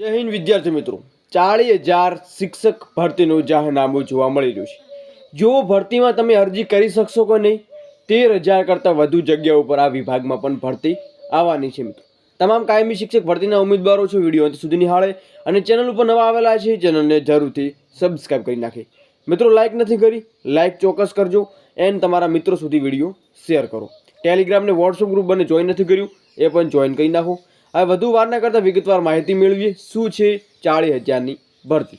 જય હિન્દ, વિદ્યાર્થી મિત્રો. ચાળીસ હજાર શિક્ષક ભરતીનું જાહેરનામું જોવા મળી રહ્યું છે. જો ભરતીમાં તમે અરજી કરી શકશો કે નહીં? તેર હજાર કરતાં વધુ જગ્યા ઉપર આ વિભાગમાં પણ ભરતી આવવાની છે મિત્રો. તમામ કાયમી શિક્ષક ભરતીના ઉમેદવારો છે. વીડિયો અંત સુધી નિહાળે અને ચેનલ ઉપર નવા આવેલા છે. ચેનલને જરૂરથી સબસ્ક્રાઈબ કરી નાખે. મિત્રો, લાઇક નથી કરી? લાઇક ચોક્કસ કરજો. એન્ડ તમારા મિત્રો સુધી વીડિયો શેર કરો. ટેલિગ્રામ ને વોટ્સઅપ ગ્રુપ બને જોઈન નથી કર્યું? એ પણ જોઈન કરી નાખો. હવે વધુ વાર ના કરતાં વિગતવાર માહિતી મેળવીએ. શું છે ચાળી હજારની ભરતી?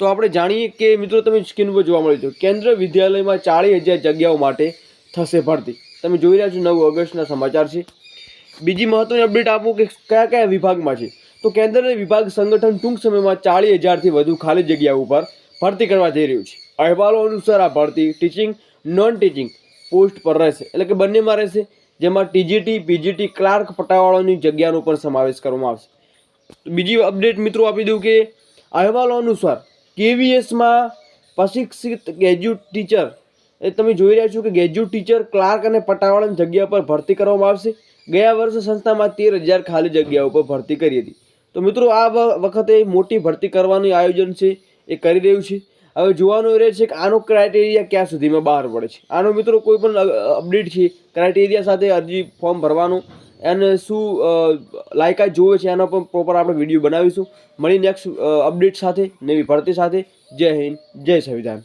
તો આપણે જાણીએ કે મિત્રો તમે સ્ક્રીન ઉપર જોવા મળ્યું છે, કેન્દ્ર વિદ્યાલયમાં ચાળીસ હજાર જગ્યાઓ માટે થશે ભરતી. તમે જોઈ રહ્યા છો નવ ઓગસ્ટના સમાચાર છે. બીજી મહત્વની અપડેટ આપું કે કયા કયા વિભાગમાં છે? તો કેન્દ્ર વિભાગ સંગઠન ટૂંક સમયમાં ચાળી હજારથી વધુ ખાલી જગ્યા ઉપર ભરતી કરવા જઈ રહ્યું છે. અહેવાલો અનુસાર આ ભરતી ટીચિંગ નોન ટીચિંગ પોસ્ટ પર રહેશે. એટલે કે બંનેમાં રહેશે. જેમાં ટીજીટી, પીજીટી, ક્લાર્ક પટાવાળાની જગ્યાનો પણ સમાવેશ કરવામાં આવશે. બીજી અપડેટ મિત્રો આપી દઉં કે અહેવાલો અનુસાર કેવીએસમાં પ્રશિક્ષિત ગ્રેજ્યુએટ ટીચર, એ તમે જોઈ રહ્યા છો કે ગ્રેજ્યુએટ ટીચર, ક્લાર્ક અને પટાવાળાની જગ્યા પર ભરતી કરવામાં આવશે. ગયા વર્ષે સંસ્થામાં તેર હજાર ખાલી જગ્યાઓ પર ભરતી કરી હતી. તો મિત્રો આ વખતે મોટી ભરતી કરવાનું આયોજન છે, એ કરી રહ્યું છે. હવે જોવાનું એ રહે છે કે આનો ક્રાઇટેરિયા ક્યાં સુધીમાં બહાર પડે છે. આનો મિત્રો કોઈ પણ અપડેટ છે ક્રાઇટેરિયા સાથે અરજી ફોર્મ ભરવાનું એને શું લાયકાત જોવે છે એના પણ પ્રોપર આપણે વીડિયો બનાવીશું. મળી નેક્સ્ટ અપડેટ સાથે, નવી ભરતી સાથે. જય હિન્દ, જય સંવિધાન.